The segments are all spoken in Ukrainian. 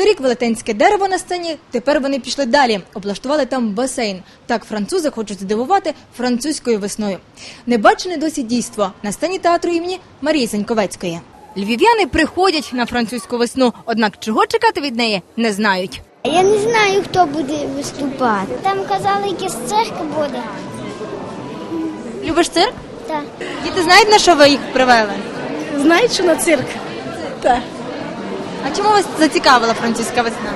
Торік велетенське дерево на сцені. Тепер вони пішли далі. Облаштували там басейн. Так французи хочуть здивувати французькою весною. Небачене досі дійство на сцені театру імені Марії Заньковецької. Львів'яни приходять на французьку весну, однак чого чекати від неї не знають. Я не знаю, хто буде виступати. Там казали, якийсь цирк буде. Любиш цирк? Так. Діти знають на що ви їх привели? Знають, що на цирк? Так. А чому вас зацікавила французька весна?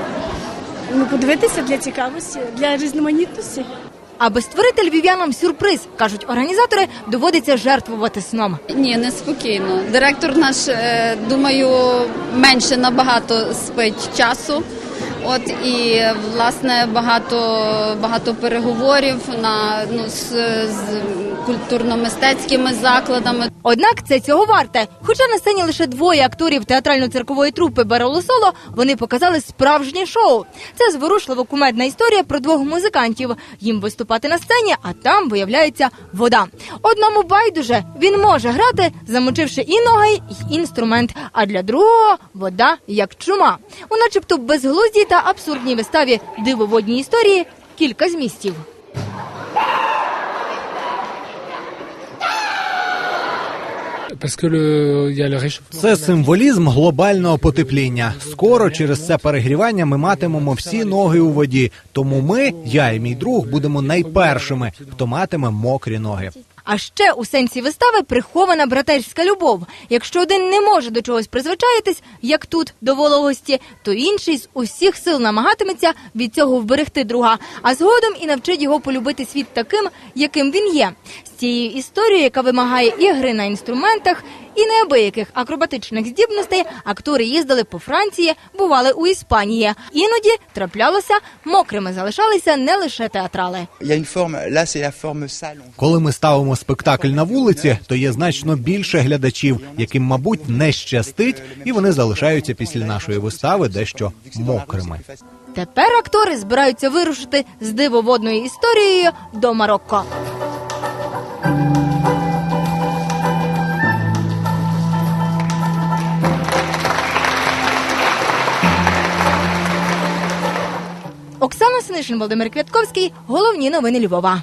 Ну, подивитися для цікавості, для різноманітності. Аби створити львів'янам сюрприз, кажуть організатори, доводиться жертвувати сном. Ні, неспокійно. Директор наш, е, думаю, менше набагато спить часу. От і власне багато багато переговорів на ну з, з культурно-мистецькими закладами. Однак це цього варте. Хоча на сцені лише двоє акторів театрально-циркової трупи Бароло Соло, вони показали справжнє шоу. Це зворушлива кумедна історія про двох музикантів. Їм виступати на сцені, а там виявляється вода. Одному байдуже він може грати, замочивши і ноги, і інструмент. А для другого вода як чума. У начебто безглуздій та абсурдній виставі дивоводні історії кілька змістів. Це символізм глобального потепління. Скоро через це перегрівання ми матимемо всі ноги у воді. Тому ми, я і мій друг, будемо найпершими, хто матиме мокрі ноги. А ще у сенсі вистави прихована братерська любов. Якщо один не може до чогось призвичаїтись, як тут до вологості, то інший з усіх сил намагатиметься від цього вберегти друга, а згодом і навчить його полюбити світ таким, яким він є. Цією історією, яка вимагає і гри на інструментах, і неабияких акробатичних здібностей, актори їздили по Франції, бували у Іспанії. Іноді траплялося, мокрими залишалися не лише театрали. Коли ми ставимо спектакль на вулиці, то є значно більше глядачів, яким, мабуть, не щастить, і вони залишаються після нашої вистави дещо мокрими. Тепер актори збираються вирушити з дивоводною історією до Марокко. Оксана Синишин, Володимир Квятковський. Головні новини Львова.